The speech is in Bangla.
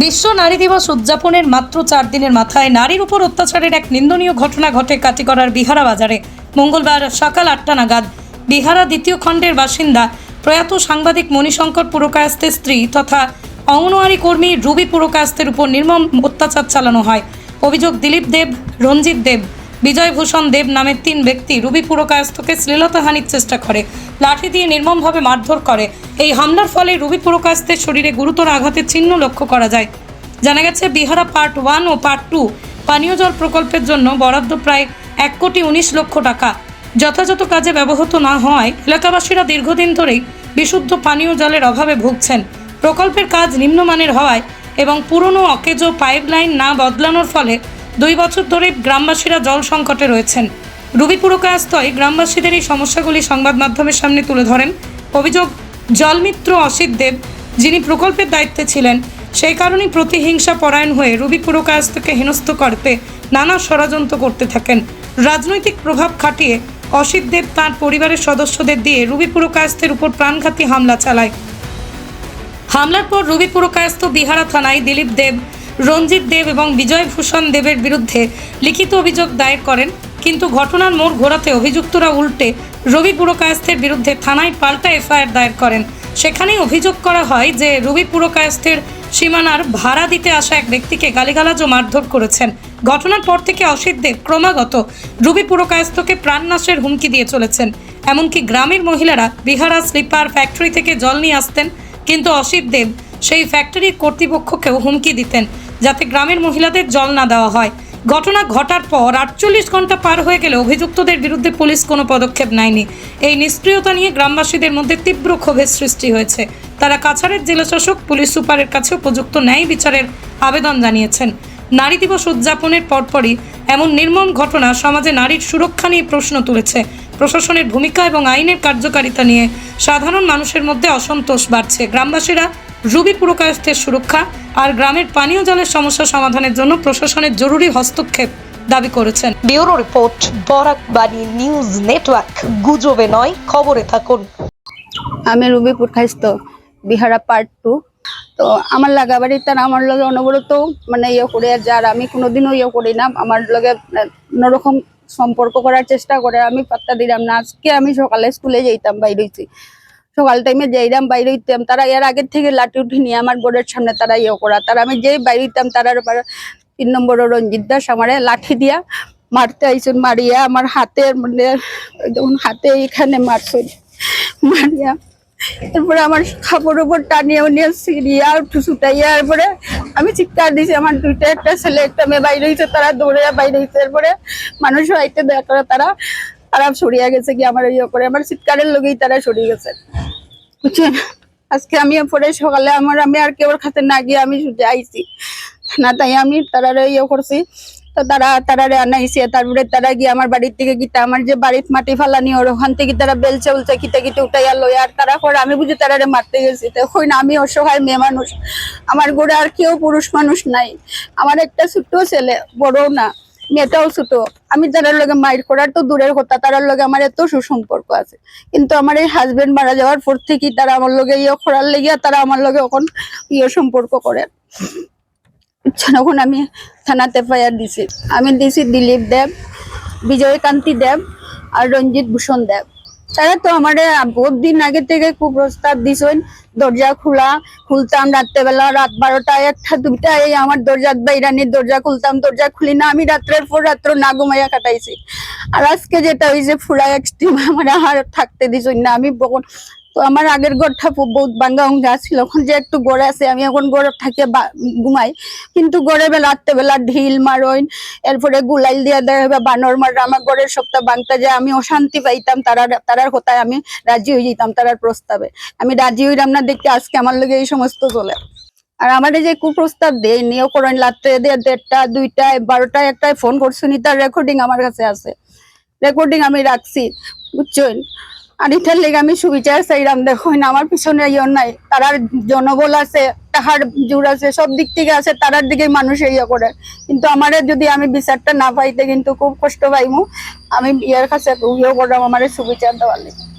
বিশ্ব নারী দিবস উদযাপনের মাত্র চার দিনের মাথায় নারীর উপর অত্যাচারের এক নিন্দনীয় ঘটনা ঘটে কাটিগড়ার বিহারা বাজারে। মঙ্গলবার সকাল আটটা নাগাদ বিহারা দ্বিতীয় খণ্ডের বাসিন্দা প্রয়াত সাংবাদিক মণিশঙ্কর পুরকায়স্তের স্ত্রী তথা অঙ্গনওয়াড়ি কর্মী রুবি পুরকায়স্তের উপর নির্মম অত্যাচার চালানো হয়। অভিযোগ দিলীপ দেব, রঞ্জিত দেব, বিজয়ভূষণ দেব নামের তিন ব্যক্তি রুবি পুরকায়স্থকে শ্লীলতাহানির চেষ্টা করে, লাঠি দিয়ে নির্মমভাবে মারধর করে। এই হামলার ফলে রুবি পুরকায়স্থের শরীরে গুরুতর আঘাতের চিহ্ন লক্ষ্য করা যায়। জানা গেছে, বিহারা পার্ট ওয়ান ও পার্ট টু পানীয় জল প্রকল্পের জন্য বরাদ্দ প্রায় এক কোটি উনিশ লক্ষ টাকা। যথাযথ কাজে ব্যবহৃত না হওয়ায় এলাকাবাসীরা দীর্ঘদিন ধরেই বিশুদ্ধ পানীয় জলের অভাবে ভুগছেন। প্রকল্পের কাজ নিম্নমানের হওয়ায় এবং পুরনো অকেজো পাইপলাইন না বদলানোর ফলে দুই বছর ধরে গ্রামবাসীরা জল সংকটে রয়েছেন। রুবি পুরকায়স্তয় গ্রামবাসীদের এই সমস্যাগুলি সংবাদ মাধ্যমের সামনে তুলে ধরেন। অভিযোগ জলমিত্র অসিত দেব, যিনি প্রকল্পের দায়িত্বে ছিলেন, সেই কারণেই প্রতিহিংসা পরায়ণ হয়ে রবি পুরকায়স্তকে হেনস্থ করতে নানা ষড়যন্ত্র করতে থাকেন। রাজনৈতিক প্রভাব খাটিয়ে অসিত দেব তাঁর পরিবারের সদস্যদের দিয়ে রুবি পুরকায়স্থের উপর প্রাণঘাতী হামলা চালায়। হামলার পর রবি পুরকায়স্থ বিহারা থানায় দিলীপ দেব, রঞ্জিত দেব এবং বিজয় ভূষণ দেবের বিরুদ্ধে লিখিত অভিযোগ দায়ের করেন কিন্তু ঘটনার মোড় ঘোরাতে অভিযুক্তরা উল্টে রবি পুরকায়স্থের বিরুদ্ধে থানায় পাল্টা এফআইআর দায়ের করেন। সেখানেই অভিযোগ করা হয় যে রবি পুরকায়স্থের সীমানার ভাড়া দিতে আসা এক ব্যক্তিকে গালিগালাজ ও মারধর করেছেন। ঘটনার পর থেকে অসিত দেব ক্রমাগত রবি পুরকায়স্থকে প্রাণনাশের হুমকি দিয়ে চলেছেন। এমনকি গ্রামের মহিলারা বিহারা স্লিপার ফ্যাক্টরি থেকে জল নিয়ে আসতেন, কিন্তু অসিত দেব সেই ফ্যাক্টরির কর্তৃপক্ষকেও হুমকি দিতেন যাতে গ্রামের মহিলাদের জল না দেওয়া হয়। ঘটনা ঘটার পর আটচল্লিশ ঘণ্টা পার হয়ে গেলে অভিযুক্তদের বিরুদ্ধে পুলিশ কোনো পদক্ষেপ নেয়নি। এই নিষ্ক্রিয়তা নিয়ে গ্রামবাসীদের মধ্যে তীব্র ক্ষোভের সৃষ্টি হয়েছে। তারা কাছাড়ের জেলাশাসক, পুলিশ সুপারের কাছে উপযুক্ত ন্যায় বিচারের আবেদন জানিয়েছেন। নারী দিবস উদযাপনের পরপরই এমন নির্মম ঘটনা সমাজে নারীর সুরক্ষা নিয়ে প্রশ্ন তুলেছে। প্রশাসনের ভূমিকা এবং আইনের কার্যকারিতা নিয়ে সাধারণ মানুষের মধ্যে অসন্তোষ বাড়ছে। গ্রামবাসীরা রুবি পুরকায়স্থের সুরক্ষা আর গ্রামের পানীয় জলের সমস্যা সমাধানের জন্য প্রশাসনের জরুরি হস্তক্ষেপ দাবি করেছেন। ব্যুরো রিপোর্ট বরাক বাণী নিউজ নেটওয়ার্ক গুজবে নয় খবরে থাকুন। আমি রুবিপুর খাইস্ত বিহারা পার্ট টু তো আমার লাগা বাড়ি তার আমার লগে অনবরত মানে ইয়ে করে আর যার আমি কোনোদিনও ইয়ে করি না। আমার লগে অন্যরকম সম্পর্ক করার চেষ্টা করে। আমি পাত্তা দিলাম না। আজকে আমি সকালে স্কুলে যাইতাম বাইরে হইছি। সকাল টাইমে যাইতাম বাইরে হইতাম, তারা এর আগের থেকে লাঠি উঠি নিয়ে আমার বোর্ডের সামনে তারা ইয়ে করা। তারা আমি যেই বাইরে হইতাম তারার তিন নম্বর রঞ্জিত দাস আমারে লাঠি দিয়া মারতে আইসুন, মারিয়া আমার হাতের মানে যখন হাতে এখানে মারছুন মারিয়া। এরপরে আমার খাপড় উপর টানিয়ে নিয়ে সিরিয়া ছুটাইয়া এরপরে আমি চিৎকার দিয়েছি আমার দুইটা একটা ছেলে, একটা মেয়ে বাইরে হয়েছে তারা দৌড়ে বাইরে হয়েছে এরপরে মানুষ হইতে দেখা তারা তারা সরিয়ে গেছে কি আমার ইয়ে করে, আমার চিৎকারের লগেই তারা সরিয়ে গেছে। বুঝছেন? আজকে আমি পরে সকালে আমার আমি আর কেউ খাতে না গিয়ে আমি আইছি। না, তাই আমি তারা ইয়ে করছি। তো তারা তারা আনাইছে তারপরে তারা গিয়ে আমার বাড়ির থেকে গিয়ে আমার যে বাড়ির মাটি ফালানি, ওর ওখান থেকে তারা বেলচে উলচে কিতে কিতে উঠাইয়া লই আর তারা করে আমি বুঝি তারারে মারতে গেছি। তখন আমি অসহায় মেয়ে মানুষ। আমার গোড়ে আর কেউ পুরুষ মানুষ নাই। আমার একটা ছোট্ট ছেলে, বড়ও না। মেয়েটাও ছোট আমি তারার লগে মায়ের করার তো দূরের কথা, তারার লগে আমার এত সুসম্পর্ক আছে। কিন্তু আমার এই হাজবেন্ড মারা যাওয়ার পর থেকেই তারা আমার লগে ইয়ে করার লেগিয়া তারা আমার লগে এখন ইয়ে সম্পর্ক করে। যখন আমি থানাতে এফআইআর দিছি, আমি দিছি দিলীপ দেব, বিজয়কান্তি দেব আর রঞ্জিত ভূষণ দেব। তারা তো আমার বহুত দিন আগে থেকে খুব প্রস্তাব দিছেন, দরজা খোলা, খুলতাম রাত্রেবেলা, রাত বারোটা একটা এই আমার দরজা বাইরানির দরজা খুলতাম, দরজা খুলি না, আমি রাত্রের পর রাত্র না ঘুমাইয়া কাটাইছি। আর আজকে যেটা হয়েছে ফুরা এক্সট্রিম আমার আর থাকতে দিছেন না, আমি তো আমার আগের ঘরটা বহুত বাঙ্গা উঙ্গা ছিল। এখন যে একটু গড়ে আছে, আমি এখন গড়ে থাকিয়ে বা- ঘুমাই। কিন্তু গড়ে বেলা রাত্রেবেলা ঢিল মারইন, এরপরে গুলাইল দিয়া দেয় বানর মার আমার গড়ের সপ্তাহ বাংতা যে আমি অশান্তি পাইতাম, তারার তারার কথায় আমি রাজি হয়ে যেতাম তারার প্রস্তাবে। আমি রাজি হইলাম না দেখতে আজকে আমার লগে এই সমস্ত চলে। আর আমাদের যে কুপ্রস্তাব দেয় নিয়েও করেন রাত্রে দেড়টা দুইটায় বারোটায় একটায় ফোন করছুনি তার রেকর্ডিং আমার কাছে আছে। রেকর্ডিং আমি রাখছি, বুঝছেন? আর ইথের লেগে আমি সুবিচার চাইলাম, দেখুন, আমার পিছনে ইয়ে নাই। তারার জনবল আছে, তাহার জোর আছে, সব দিক থেকে আছে, তারার দিকে মানুষ ইয়ে করে। কিন্তু আমারে যদি আমি বিচারটা না পাইতে কিন্তু খুব কষ্ট পাইমু। আমি ইয়ার কাছে ইয়ে করলাম, আমার সুবিচার দেওয়ার লেগে।